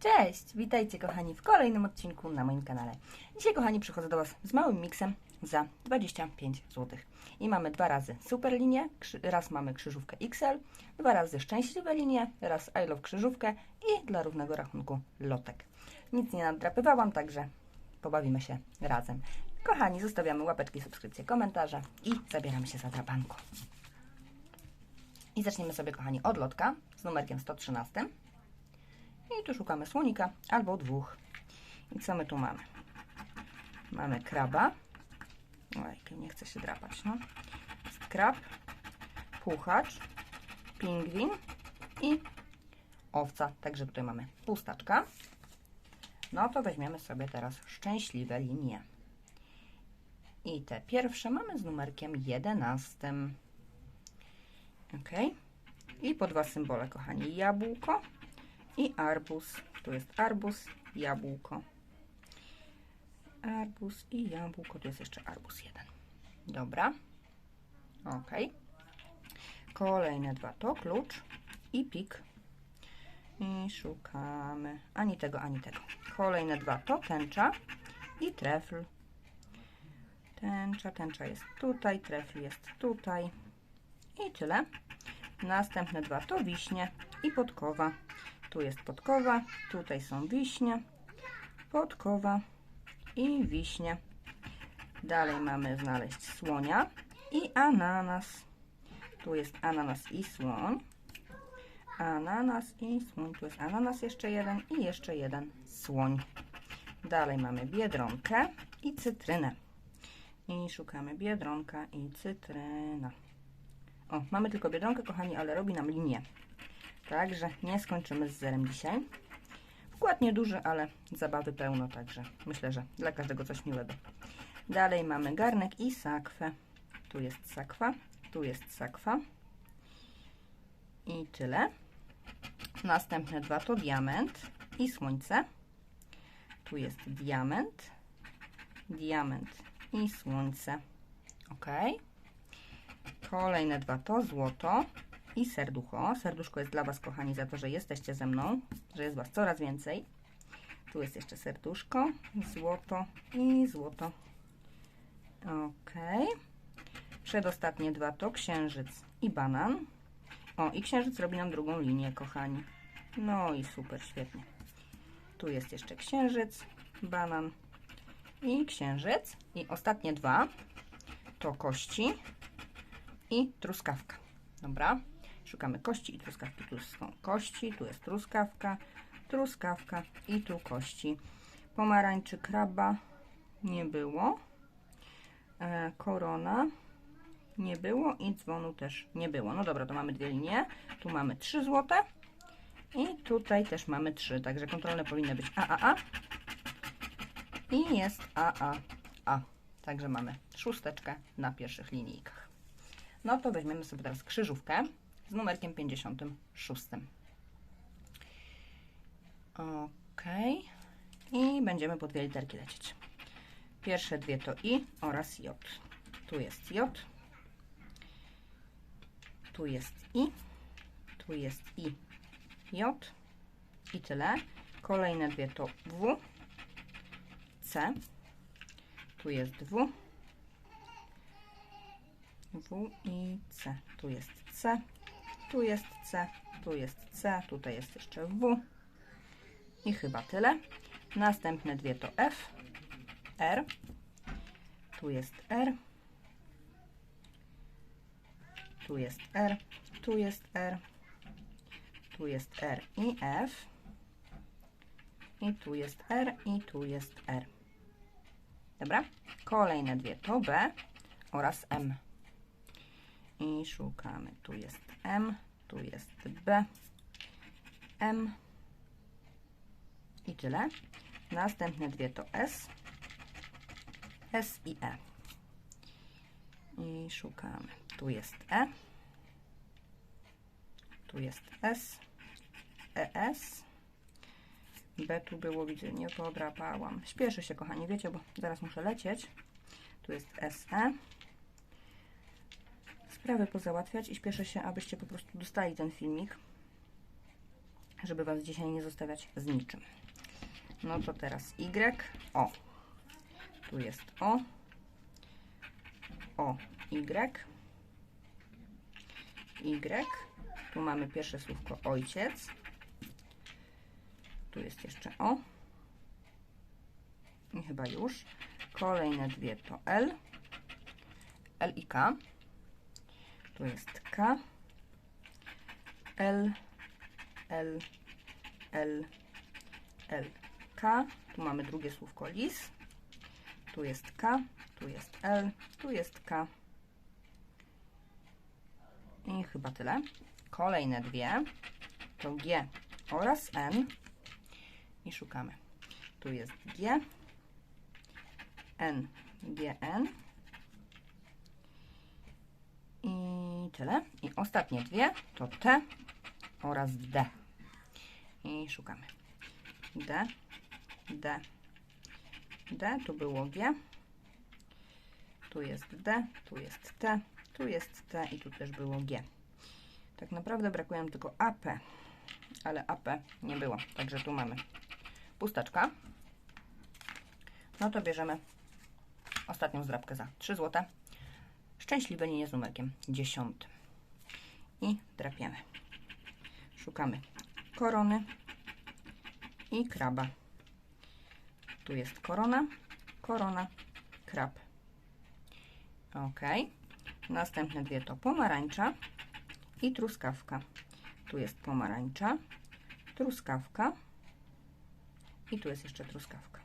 Cześć! Witajcie kochani w kolejnym odcinku na moim kanale. Dzisiaj kochani przychodzę do Was z małym miksem za 25 zł. I mamy dwa razy super linię, raz mamy krzyżówkę XL, dwa razy szczęśliwe linie, raz I love krzyżówkę i dla równego rachunku lotek. Nic nie nadrapywałam, także pobawimy się razem. Kochani, zostawiamy łapeczki, subskrypcje, komentarze i zabieramy się za drapanko. I zaczniemy sobie kochani od lotka z numerkiem 113. I tu szukamy słonika albo dwóch. I co my tu mamy? Mamy kraba. Oj, nie chce się drapać, no. Jest krab, puchacz, pingwin i owca. Także tutaj mamy pustaczka. No to weźmiemy sobie teraz szczęśliwe linie. I te pierwsze mamy z numerkiem 11. Ok. I po dwa symbole, kochani. Jabłko i arbuz. Tu jest arbuz, jabłko. Arbuz i jabłko. Tu jest jeszcze arbuz jeden. Dobra. Ok. Kolejne dwa to klucz i pik. I szukamy ani tego, ani tego. Kolejne dwa to tęcza i trefl. Tęcza, tęcza jest tutaj, trefl jest tutaj. I tyle. Następne dwa to wiśnie i podkowa. Tu jest podkowa, tutaj są wiśnie, podkowa i wiśnie. Dalej mamy znaleźć słonia i ananas. Tu jest ananas i słoń. Ananas i słoń. Tu jest ananas jeszcze jeden i jeszcze jeden słoń. Dalej mamy biedronkę i cytrynę. I szukamy biedronka i cytryna. O, mamy tylko biedronkę, kochani, ale robi nam linię. Także nie skończymy z zerem dzisiaj. Wkład nieduży, ale zabawy pełno, także myślę, że dla każdego coś miłego. Dalej mamy garnek i sakwę. Tu jest sakwa, tu jest sakwa. I tyle. Następne dwa to diament i słońce. Tu jest diament, diament i słońce. Ok. Kolejne dwa to złoto i serducho. Serduszko jest dla Was, kochani, za to, że jesteście ze mną, że jest Was coraz więcej. Tu jest jeszcze serduszko, złoto i złoto. Ok. Przedostatnie dwa to księżyc i banan. O, i księżyc robi nam drugą linię, kochani. No i super, świetnie. Tu jest jeszcze księżyc, banan i księżyc. I ostatnie dwa to kości i truskawka. Dobra. Szukamy kości i truskawki. Tu są kości, tu jest truskawka, truskawka i tu kości. Pomarańczy kraba nie było. E, korona nie było i dzwonu też nie było. No dobra, to mamy dwie linie. Tu mamy trzy złote i tutaj też mamy trzy. Także kontrolne powinny być AAA i jest AAA. Także mamy szósteczkę na pierwszych linijkach. No to weźmiemy sobie teraz krzyżówkę z numerkiem 56. Ok. I będziemy po dwie literki lecieć. Pierwsze dwie to I oraz J. Tu jest J. Tu jest I. Tu jest I. J. I tyle. Kolejne dwie to W. C. Tu jest W. W i C. Tu jest C, tu jest C, tu jest C, tutaj jest jeszcze W i chyba tyle. Następne dwie to F, R, tu jest R, tu jest R, tu jest R, tu jest R i F i tu jest R i tu jest R. Dobra? Kolejne dwie to B oraz M i szukamy. Tu jest M, tu jest B, M i tyle. Następne dwie to S, S i E. I szukamy. Tu jest E, tu jest S, ES. B tu było, widzę, nie podrapałam. Śpieszę się, kochani, wiecie, bo zaraz muszę lecieć. Tu jest SE sprawy pozałatwiać i śpieszę się, abyście po prostu dostali ten filmik. żeby Was dzisiaj nie zostawiać z niczym. No to teraz Y, O. Tu jest O. O, Y. Y. Tu mamy pierwsze słówko ojciec. Tu jest jeszcze O. I chyba już. Kolejne dwie to L. L i K. Tu jest K. L. L. L. L. K. Tu mamy drugie słówko lis. Tu jest K. Tu jest L. Tu jest K. I chyba tyle. Kolejne dwie to G oraz N. I szukamy. Tu jest G. N. GN. I tyle. I ostatnie dwie to T oraz D. I szukamy. D. D. D. Tu było G. Tu jest D. Tu jest T. Tu jest T i tu też było G. Tak naprawdę brakuje nam tylko AP, ale AP nie było. Także tu mamy pusteczka. No to bierzemy ostatnią zdrabkę za 3 zł. Szczęśliwe linie z numerkiem 10. I drapiemy. Szukamy korony i kraba. Tu jest korona, korona, krab. Ok. Następne dwie to pomarańcza i truskawka. Tu jest pomarańcza, truskawka i tu jest jeszcze truskawka.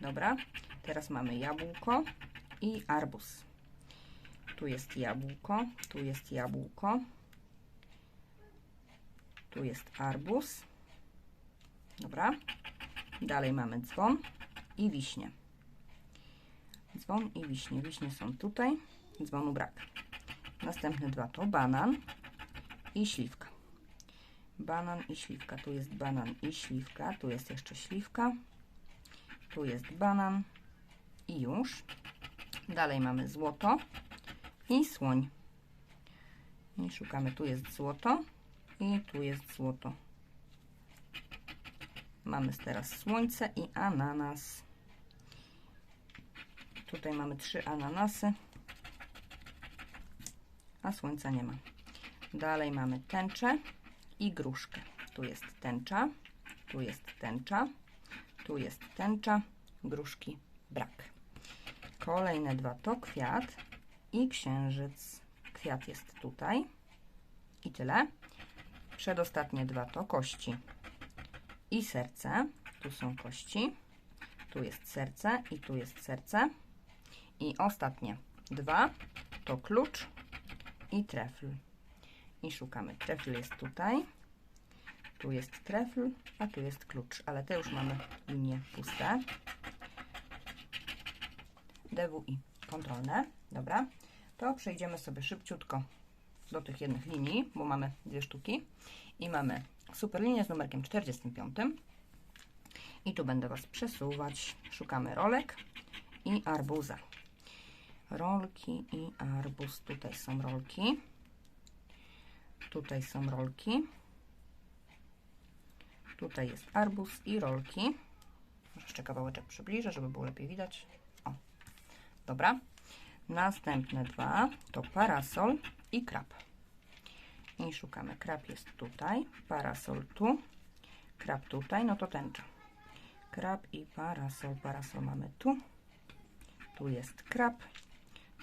Dobra, teraz mamy jabłko i arbuz. Tu jest jabłko, tu jest jabłko, tu jest arbuz. Dobra, dalej mamy dzwon i wiśnie. Dzwon i wiśnie. Wiśnie są tutaj, dzwonu brak. Następne dwa to banan i śliwka. Banan i śliwka. Tu jest banan i śliwka. Tu jest jeszcze śliwka. Tu jest banan i już. Dalej mamy złoto i słoń. I szukamy. Tu jest złoto i tu jest złoto. Mamy teraz słońce i ananas. Tutaj mamy trzy ananasy, a słońca nie ma. Dalej mamy tęczę i gruszkę. Tu jest tęcza, tu jest tęcza, tu jest tęcza, gruszki brak. Kolejne dwa to kwiat i księżyc. Kwiat jest tutaj i tyle. Przedostatnie dwa to kości i serce. Tu są kości, tu jest serce i tu jest serce. I ostatnie dwa to klucz i trefl i szukamy. Trefl jest tutaj, tu jest trefl, a tu jest klucz, ale te już mamy linie puste. DWI kontrolne, dobra. To przejdziemy sobie szybciutko do tych jednych linii, bo mamy dwie sztuki i mamy super linię z numerkiem 45 i tu będę Was przesuwać. Szukamy rolek i arbuza. Rolki i arbuz. Tutaj są rolki. Tutaj są rolki. Tutaj jest arbuz i rolki. Jeszcze kawałeczek przybliżę, żeby było lepiej widać. O, dobra. Następne dwa to parasol i krab. I szukamy. Krab jest tutaj, parasol tu, krab tutaj, no to tęcza. Krab i parasol. Parasol mamy tu. Tu jest krab.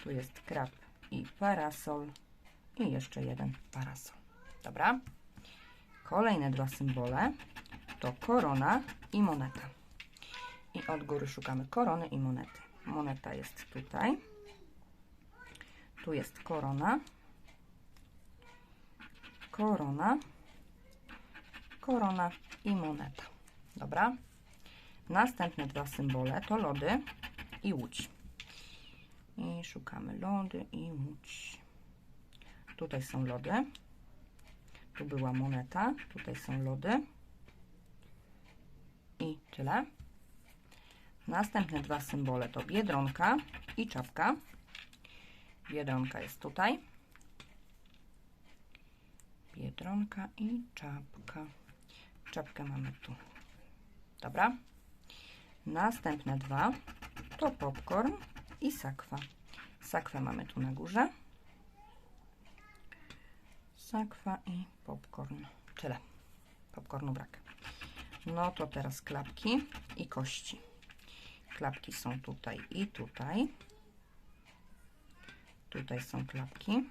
Tu jest krab i parasol. I jeszcze jeden parasol. Dobra. Kolejne dwa symbole to korona i moneta. I od góry szukamy korony i monety. Moneta jest tutaj. Tu jest korona. Korona. Korona i moneta. Dobra. Następne dwa symbole to lody i łódź. I szukamy lody i łódź. Tutaj są lody. Tu była moneta, tutaj są lody. I tyle. Następne dwa symbole to biedronka i czapka. Biedronka jest tutaj. Biedronka i czapka. czapkę mamy tu. Dobra. Następne dwa to popcorn i sakwa. Sakwę mamy tu na górze. Sakwa i popcorn. Tyle. Popcornu brak. No to teraz klapki i kości. Klapki są tutaj i tutaj. Tutaj są klapki.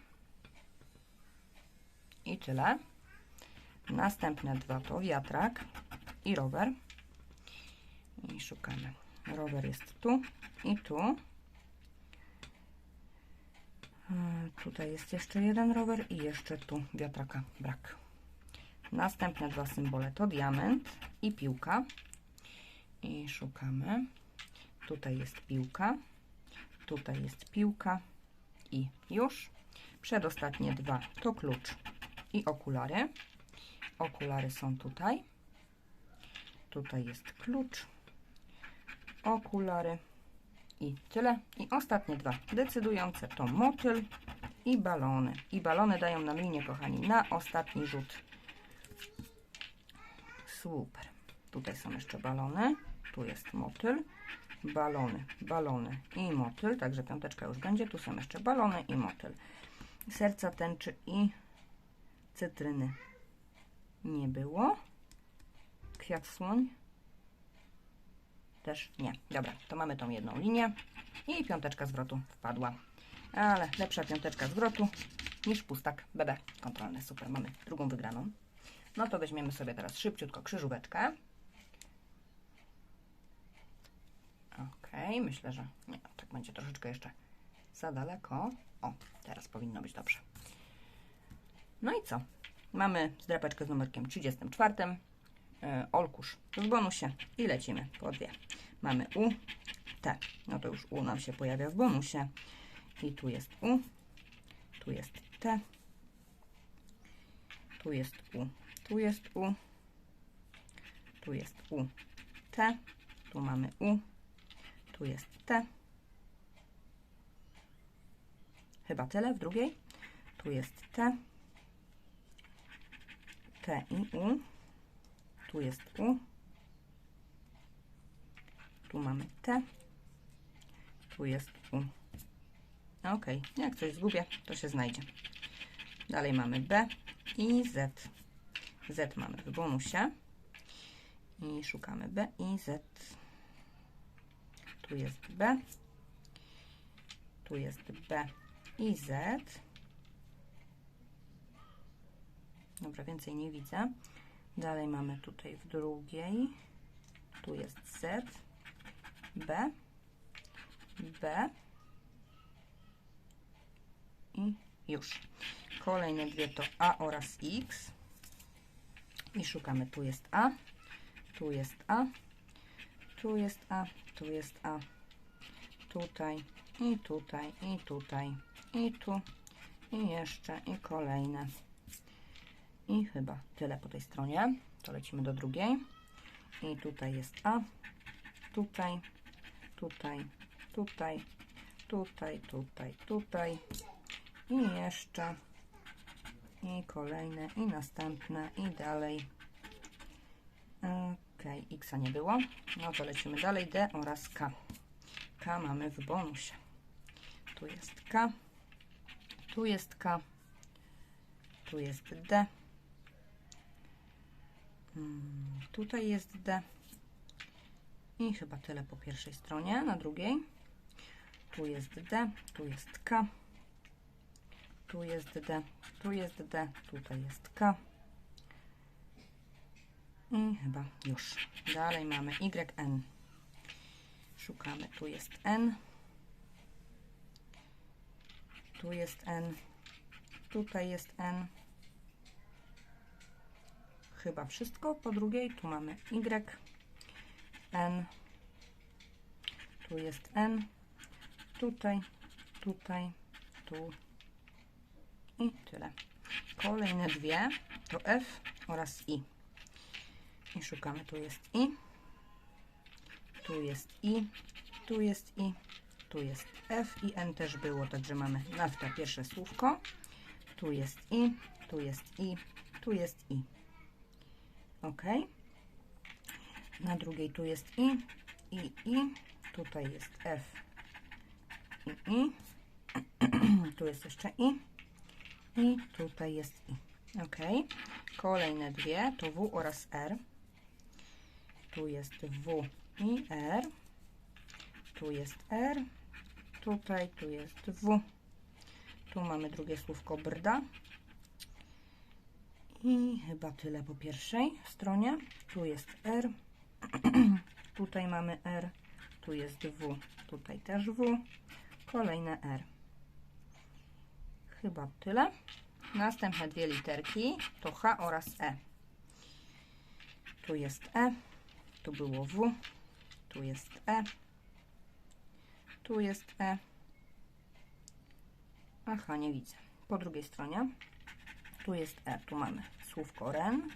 I tyle. Następne dwa to wiatrak i rower. I szukamy. Rower jest tu i tu. E, Tutaj jest jeszcze jeden rower i jeszcze tu wiatraka brak. Następne dwa symbole to diament i piłka. I szukamy. Tutaj jest piłka. Tutaj jest piłka. I już. Przedostatnie dwa to klucz i okulary. Okulary są tutaj. Tutaj jest klucz. Okulary. I tyle. I ostatnie dwa decydujące to motyl i balony. I balony dają nam linię, kochani, na ostatni rzut. Super. Tutaj są jeszcze balony. Tu jest motyl. Balony, balony i motyl. Także piąteczka już będzie. Tu są jeszcze balony i motyl. Serca tęczy i cytryny nie było. Kwiat słoń też nie. Dobra, to mamy tą jedną linię i piąteczka zwrotu wpadła. Ale lepsza piąteczka zwrotu niż pustak BB kontrolny. Super, mamy drugą wygraną. No to weźmiemy sobie teraz szybciutko krzyżóweczkę. Ok, myślę, że nie, tak będzie troszeczkę jeszcze za daleko. O, teraz powinno być dobrze. No i co? Mamy zdrapeczkę z numerkiem 34. Yy, Olkusz w bonusie i lecimy po dwie. Mamy U, T. No to już U nam się pojawia w bonusie. I tu jest U, tu jest T, tu jest U, tu jest U, tu jest U, T, tu mamy U, tu jest T. Chyba tyle w drugiej. Tu jest T. T i U. Tu jest U. Tu mamy T. Tu jest U. Ok, jak coś zgubię, to się znajdzie. Dalej mamy B i Z. Z mamy w bonusie. I szukamy B i Z. Tu jest B. Tu jest B i Z. Dobra, więcej nie widzę. Dalej mamy tutaj w drugiej. Tu jest Z, B, B i już. Kolejne dwie to A oraz X. I szukamy. Tu jest A, tu jest A, tu jest A, tu jest A, tutaj i tutaj i tutaj i tu i jeszcze i kolejne. I chyba tyle po tej stronie. To lecimy do drugiej. I tutaj jest A. Tutaj, tutaj, tutaj, tutaj, tutaj, tutaj. I jeszcze. I kolejne, i następne, i dalej. Ok, X nie było. No to lecimy dalej. D oraz K. K mamy w bonusie. Tu jest K. Tu jest K. Tu jest D. Hmm, tutaj jest D. I chyba tyle po pierwszej stronie, na drugiej. Tu jest D, tu jest K. Tu jest D, tu jest D, tutaj jest K. I chyba już. Dalej mamy YN. Szukamy. Tu jest N. Tu jest N. Tutaj jest N chyba wszystko. Po drugiej tu mamy Y, N, tu jest N, tutaj, tutaj, tu i tyle. Kolejne dwie to F oraz I. I szukamy, tu jest I, tu jest I, tu jest I, tu jest F i N też było, także mamy nafta pierwsze słówko. Tu jest I, tu jest I, tu jest I. ok. Na drugiej tu jest I, I, I. Tutaj jest F i I. tu jest jeszcze I. I tutaj jest I. Ok. Kolejne dwie to W oraz R. Tu jest W i R. Tu jest R. Tutaj, tu jest W. Tu mamy drugie słówko brda. I chyba tyle po pierwszej stronie. Tu jest R. tutaj mamy R. Tu jest W. Tutaj też W. Kolejne R. Chyba tyle. Następne dwie literki to H oraz E. Tu jest E. Tu było W. Tu jest E. Tu jest E. Aha, nie widzę. Po drugiej stronie. Tu jest E. Tu mamy słówko ren,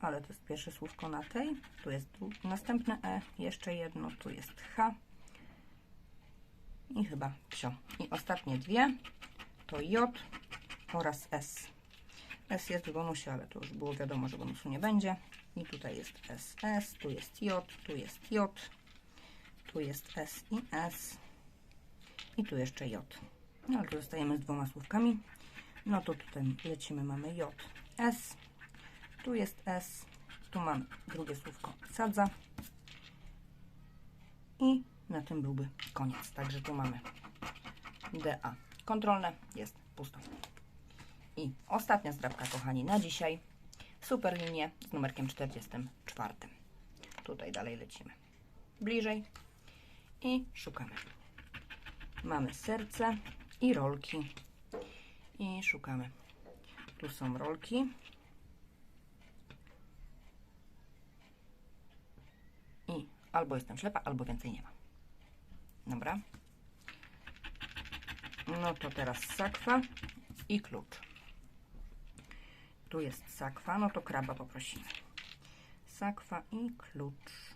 ale to jest pierwsze słówko na tej. Tu jest następne E. Jeszcze jedno. Tu jest H. I chyba psio. I ostatnie dwie to J oraz S. S jest w bonusie, ale to już było wiadomo, że bonusu nie będzie. I tutaj jest SS, tu jest J, tu jest J, tu jest S i S i tu jeszcze J. No ale tu zostajemy z dwoma słówkami. No to tutaj lecimy, mamy J, S, tu jest S, tu mamy drugie słówko sadza i na tym byłby koniec. Także tu mamy DA. Kontrolne jest pusto. I ostatnia zdrabka, kochani, na dzisiaj. Super linie z numerkiem 44. Tutaj dalej lecimy. Bliżej i szukamy. Mamy serce i rolki. I szukamy. Tu są rolki. I albo jestem ślepa, albo więcej nie ma. Dobra. No to teraz sakwa i klucz. Tu jest sakwa, no to kraba poprosimy. Sakwa i klucz.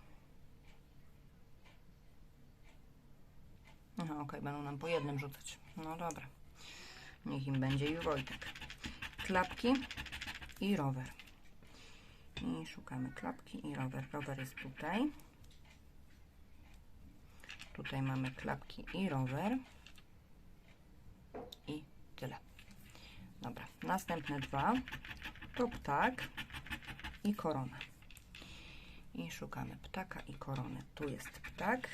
Aha, ok, będą nam po jednym rzucać. No dobra. Niech im będzie i Wojtek. Klapki i rower. I szukamy klapki i rower. Rower jest tutaj. Tutaj mamy klapki i rower. I tyle. Dobra, następne dwa to ptak i korona. I szukamy ptaka i korony. Tu jest ptak,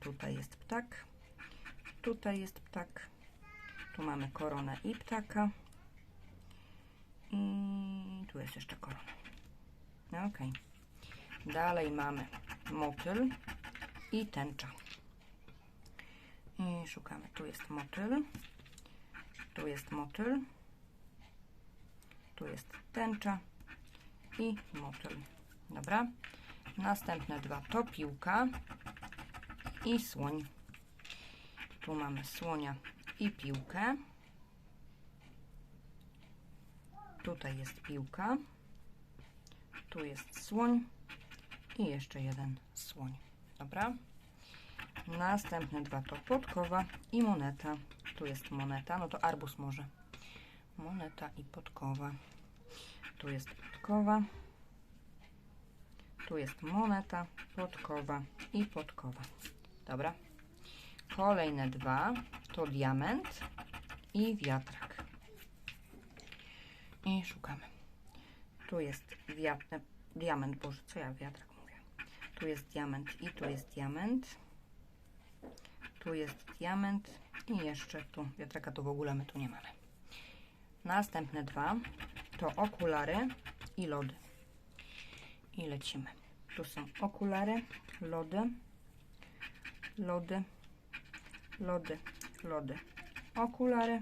tutaj jest ptak, tutaj jest ptak, tu mamy koronę i ptaka i tu jest jeszcze korona. Ok. Dalej mamy motyl i tęcza. I szukamy. Tu jest motyl, tu jest motyl, tu jest tęcza i motyl. Dobra. Następne dwa to piłka i słoń. Tu mamy słonia i piłkę. Tutaj jest piłka. Tu jest słoń i jeszcze jeden słoń. Dobra. Następne dwa to podkowa i moneta. Tu jest moneta, no to arbus może. Moneta i podkowa. Tu jest podkowa. Tu jest moneta, podkowa i podkowa. Dobra. Kolejne dwa to diament i wiatrak. I szukamy. Tu jest wiatr, diament, boże, co ja wiatrak mówię. Tu jest diament i tu jest diament. Tu jest diament i jeszcze tu wiatraka to w ogóle my tu nie mamy. Następne dwa to okulary i lody. I lecimy. Tu są okulary, lody, lody, lody, lody, okulary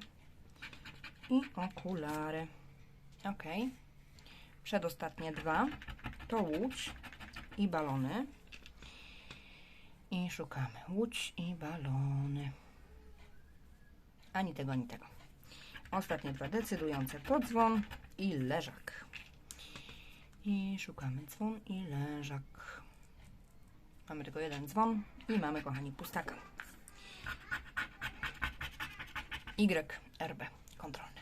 i okulary. Ok. Przedostatnie dwa to łódź i balony. I szukamy łódź i balony. Ani tego, ani tego. Ostatnie dwa decydujące to dzwon i leżak. I szukamy dzwon i leżak. Mamy tylko jeden dzwon i mamy, kochani, pustaka. YRB kontrolny.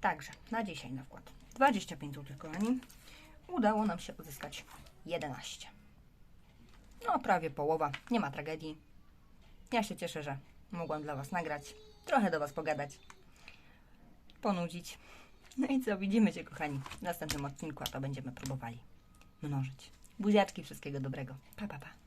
Także na dzisiaj na wkład 25 zł, kochani. udało nam się uzyskać 11. No, prawie połowa, nie ma tragedii. Ja się cieszę, że mogłam dla Was nagrać, trochę do Was pogadać, ponudzić. No i co, widzimy się, kochani, w następnym odcinku, a to będziemy próbowali mnożyć. Buziaczki, wszystkiego dobrego. Pa, pa, pa.